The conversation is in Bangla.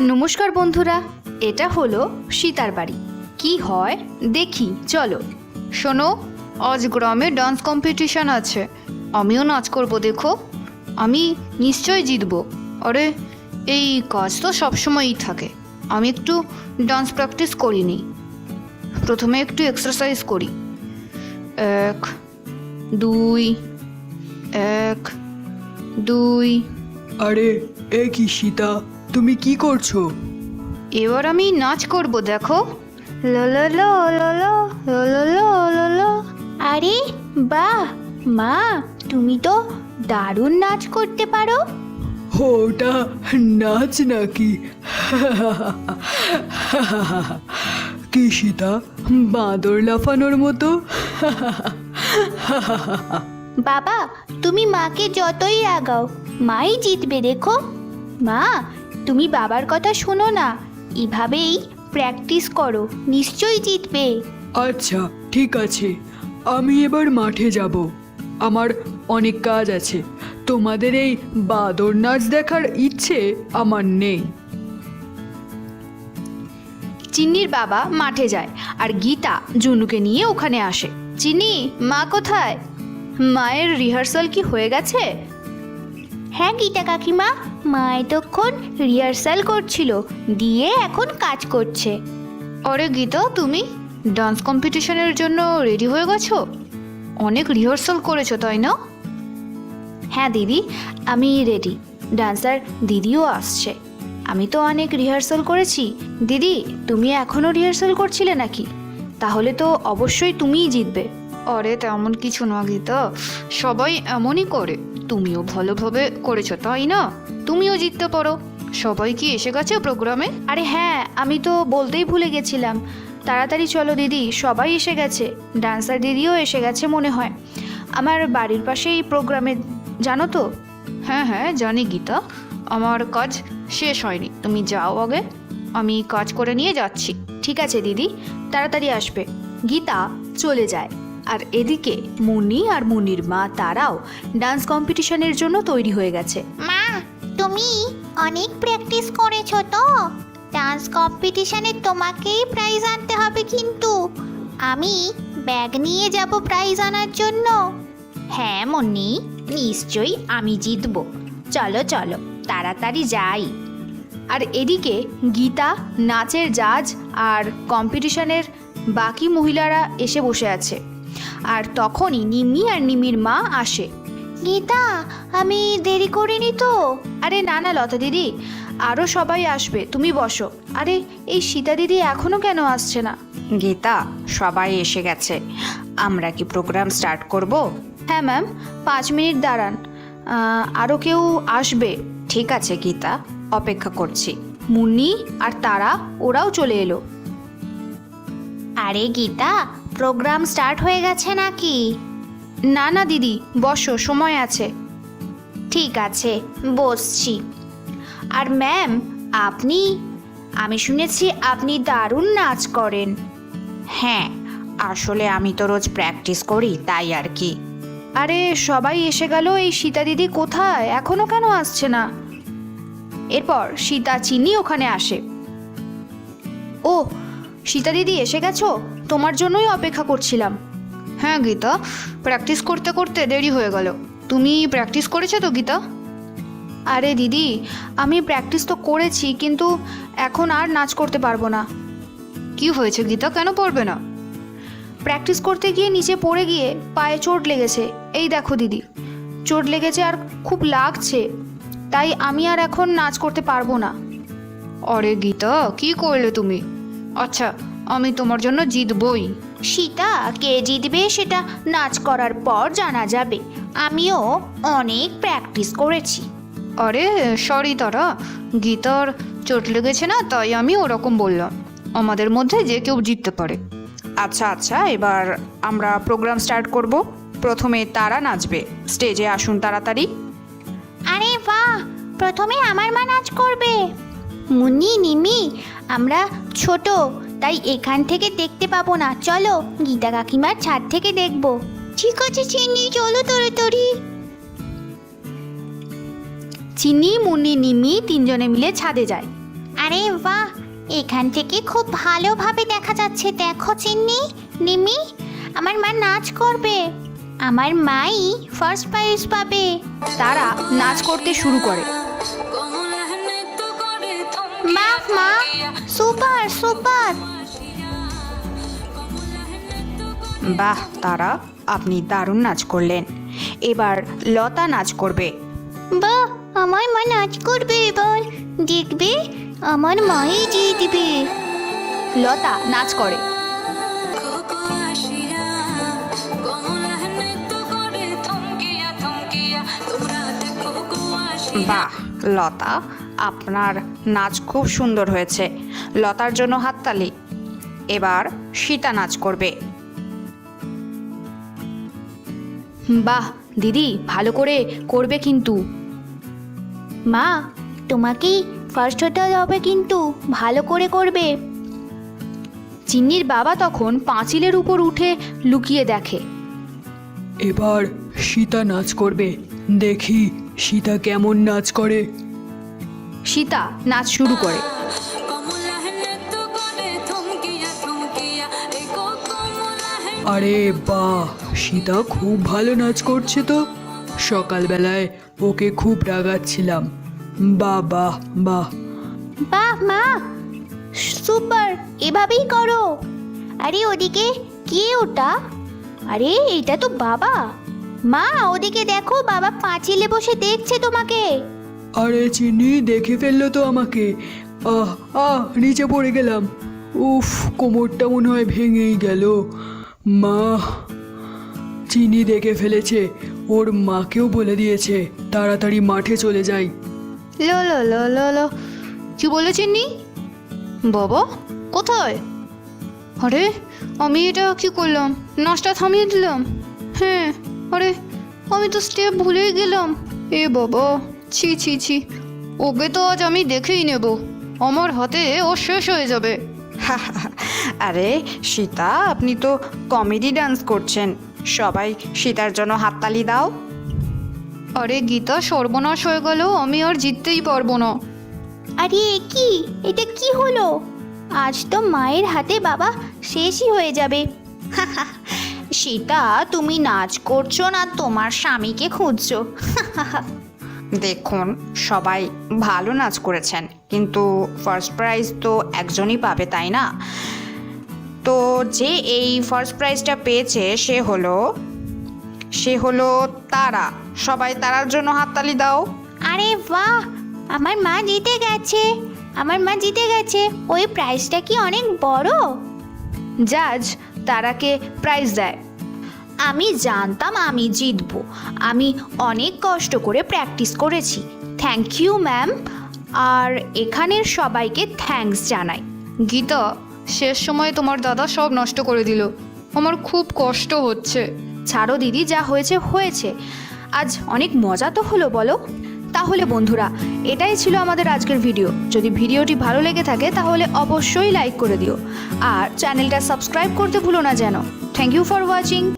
নমস্কার বন্ধুরা, এটা হলো সীতার বাড়ি। কি হয়? দেখি, চলো। শোনো, আজ গ্রামে ডান্স কম্পিটিশন আছে। আমিও নাচ করব, দেখো। আমি নিশ্চয় জিতবো। আরে, এই কাজ তো সবসময়ই থাকে। আমি একটু ডান্স প্র্যাকটিস করিনি। প্রথমে একটু এক্সারসাইজ করি। এক, দুই এক, দুই। আরে, এ কি সীতা? তুমি কি করছ এবার আমি নাচ করব দেখো ললো আরে বা মা তুমি তো দারুণ নাচ করতে পারো ওটা নাচ নাকি কি সীতা বাঁদর লাফানোর মতো বাবা তুমি মাকে যতই রাগাও মাই জিতবে দেখো মা তুমি বাবার কথা শোনো না। এভাবেই প্র্যাকটিস করো নিশ্চয়ই জিতবে। আচ্ছা ঠিক আছে। আমি এবার মাঠে যাব। আমার অনেক কাজ আছে। তোমাদের এই বাদর নাচ দেখার ইচ্ছে আমার নেই। চিন্নির বাবা মাঠে যায় আর গীতা জুনুকে নিয়ে ওখানে আসে। চিনি মা কোথায়? মায়ের রিহার্সাল কি হয়ে গেছে? হ্যাঁ গীতা কাকিমা মা এতক্ষণ রিহার্সাল করছিল দিয়ে এখন কাজ করছে। অরে গীতা তুমি? ডান্স কম্পিটিশনের জন্য রেডি হয়ে গেছো? অনেক রিহার্সাল করেছ তাই না? হ্যাঁ দিদি আমি রেডি ডান্সার দিদিও আসছে। আমি তো অনেক রিহার্সাল করেছি। দিদি তুমি এখনও রিহার্সাল করছিলে নাকি? তাহলে তো অবশ্যই তুমিই জিতবে। অরে তেমন কিছু না গীতা সবাই এমনই করে। তুমিও ভালোভাবে করেছ তাই না? তুমিও জিততে পারো। সবাই কি এসে গেছে প্রোগ্রামে? আরে হ্যাঁ আমি তো বলতেই ভুলে গেছিলাম। তাড়াতাড়ি চলো দিদি সবাই এসে গেছে। ডান্সার দিদিও এসে গেছে মনে হয়। আমার বাড়ির পাশেই প্রোগ্রামে জানো তো? হ্যাঁ হ্যাঁ জানি গীতা। আমার কাজ শেষ হয়নি। তুমি যাও আগে। আমি কাজ করে নিয়ে যাচ্ছি। ঠিক আছে দিদি তাড়াতাড়ি আসবে। গীতা চলে যায়। আর এদিকে মুনি আর মুনির মা তারাও ডান্স কম্পিটিশনের জন্য তৈরি হয়ে গেছে। মা তুমি অনেক প্র্যাকটিস করেছ তো। ডান্স কম্পিটিশনে তোমাকেই প্রাইজ আনতে হবে কিন্তু। আমি ব্যাগ নিয়ে যাব প্রাইজ আনার জন্য। হ্যাঁ মন্নি নিশ্চয়ই আমি জিতবো। চলো চলো তাড়াতাড়ি যাই। আর এদিকে গীতা নাচের জাজ আর কম্পিটিশনের বাকি মহিলারা এসে বসে আছে। আর তখনই নিমি আর নিমির মা আসে। গীতা আমি দেরি করিনি তো? আরে না না লতা দিদি আরও সবাই আসবে তুমি বসো। আরে এই সীতা দিদি এখনও কেন আসছে না? গীতা সবাই এসে গেছে। আমরা কি প্রোগ্রাম স্টার্ট করব? হ্যাঁ ম্যাম পাঁচ মিনিট দাঁড়ান। আরও কেউ আসবে। ঠিক আছে গীতা অপেক্ষা করছি। মুন্নি আর তারা ওরাও চলে এলো। আরে গীতা প্রোগ্রাম স্টার্ট হয়ে গেছে নাকি? না না, দিদি, বসো, সময় আছে। ঠিক আছে, বসছি। আর ম্যাম আপনি? আমি শুনেছি আপনি দারুণ নাচ করেন। হ্যাঁ আসলে আমি তো রোজ প্র্যাকটিস করি, তাই আর কি। আরে, সবাই এসে গেল এই সীতা দিদি কোথায়? এখনও কেন আসছে না? এরপর সীতা চিনি ওখানে আসে। ও, সীতা দিদি এসে গেছো? তোমার জন্যই অপেক্ষা করছিলাম। হ্যাঁ গীতা। প্র্যাকটিস করতে করতে দেরি হয়ে গেল। তুমি প্র্যাকটিস করেছ তো, গীতা? আরে দিদি, আমি প্র্যাকটিস তো করেছি, কিন্তু এখন আর নাচ করতে পারব না। কি হয়েছে, গীতা? কেন পড়বে না? প্র্যাকটিস করতে গিয়ে নিচে পড়ে গিয়ে পায়ে চোট লেগেছে। এই দেখো দিদি, চোট লেগেছে আর খুব লাগছে, তাই আমি আর এখন নাচ করতে পারব না। অরে গীতা, কি করলে তুমি? আচ্ছা আমি তোমার জন্য জিতবই। সীতা কে জিতবে সেটা নাচ করার পর জানা যাবে। আমিও অনেক প্র্যাকটিস করেছি। আরে সরি তারা। গীতার চোট লেগেছে না তাই আমি ওরকম বললাম। আমাদের মধ্যে যে কেউ জিততে পারে। আচ্ছা আচ্ছা এবার আমরা প্রোগ্রাম স্টার্ট করব। প্রথমে তারা নাচবে। স্টেজে আসুন তাড়াতাড়ি। আরে বাহ! প্রথমে আমার মা নাচ করবে। মুনি নিমি আমরা ছোট। তাই এখান থেকে দেখতে পাবো না। চলো, গীতা কাকিমার ছাদ থেকে দেখব। ঠিক আছে চিনি চলো তাড়াতাড়ি। চিনি মুন্নি নিমি তিনজনে মিলে ছাদে যায়। আরে বাহ! এখান থেকে খুব ভালোভাবে দেখা যাচ্ছে। দেখো চিন্নি নিমি আমার মা নাচ করবে। আমার মাই ফার্স্ট প্রাইজ পাবে। তারা নাচ করতে শুরু করে। মা সুপার সুপার বাহ তারা আপনি দারুণ নাচ করলেন। এবার লতা নাচ করবে। বাহ আমার মা নাচ করবে এবার। দেখবে আমার মাই জিতবে। লতা নাচ করে। বাহ লতা আপনার নাচ খুব সুন্দর হয়েছে। লতার জন্য হাততালি। এবার সীতা নাচ করবে। বাহ দিদি ভালো করে করবে কিন্তু। মা তোমাকেই ফার্স্ট হতে হবে কিন্তু ভালো করে করবে। চিন্নির বাবা তখন পাঁচিলের উপর উঠে লুকিয়ে দেখে। এবার সীতা নাচ করবে। দেখি সীতা কেমন নাচ করে। সীতা নাচ শুরু করে। আরে বাহ সীতা খুব ভালো নাচ করছে তো। সকালবেলায় ওকে খুব রাগাচ্ছিলাম। বাহ বাহ বাহ। বাহ মা সুপার এভাবেই করো। আরে ওদিকে কে ওটা? আরে এটা তো বাবা। মা ওদিকে দেখো বাবা পাঁচিলে বসে দেখছে তোমাকে। আরে চিনি, দেখে ফেলল তো আমাকে। আহ আহ, নিচে পড়ে গেলাম। উফ, কোমরটা মনে হয় ভেঙেই গেল। মা, চিনি দেখে ফেলেছে। ওর মাকেও বলে দিয়েছে, তাড়াতাড়ি মাঠে চলে যাই। লো লো লো লো লো। কি বলে চিনি? বাবা, কোথায়? আরে, আমি এটা কি করলাম? নাচটা থামিয়ে দিলাম। হ্যাঁ আরে, আমি তো স্টেপ ভুলেই গেলাম। এ বাবা। ছি ছি ছি। ওকে তো আজ আমি দেখেই নেব। আমার হাতে ও শেষ হয়ে যাবে। আরে সীতা আপনি তো কমেডি ডান্স করছেন। সবাই সীতার জন্য হাততালি দাও। আরে গীতা সর্বনাশ হয়ে গেল আমি আর জিততেই পারব না। আরে কি? এটা কি হলো? আজ তো মায়ের হাতে বাবা শেষই হয়ে যাবে। সীতা তুমি নাচ করছ না তোমার স্বামীকে খুঁজছো? দেখুন সবাই ভালো নাচ করেছেন কিন্তু ফার্স্ট প্রাইজ তো একজনই পাবে তাই না? তো যে এই ফার্স্ট প্রাইজটা পেয়েছে সে হলো সে হলো তারা। সবাই তারার জন্য হাততালি দাও। আরে বাহ! আমার মা জিতে গেছে। আমার মা জিতে গেছে। ওই প্রাইজটা কি অনেক বড়? জাজ তারাকে প্রাইজ দেয়। আমি জানতাম আমি জিতবো। আমি অনেক কষ্ট করে প্র্যাকটিস করেছি। থ্যাংক ইউ ম্যাম আর এখানের সবাইকে থ্যাঙ্কস জানাই। গীতা শেষ সময় তোমার দাদা সব নষ্ট করে দিল। আমার খুব কষ্ট হচ্ছে। ছাড়ো দিদি যা হয়েছে হয়েছে। আজ অনেক মজা তো হলো বলো। তাহলে বন্ধুরা এটাই ছিল আমাদের আজকের ভিডিও যদি ভিডিওটি ভালো লেগে থাকে তাহলে অবশ্যই লাইক করে দিও। আর চ্যানেলটা সাবস্ক্রাইব করতে ভুলো না যেন। Thank you for watching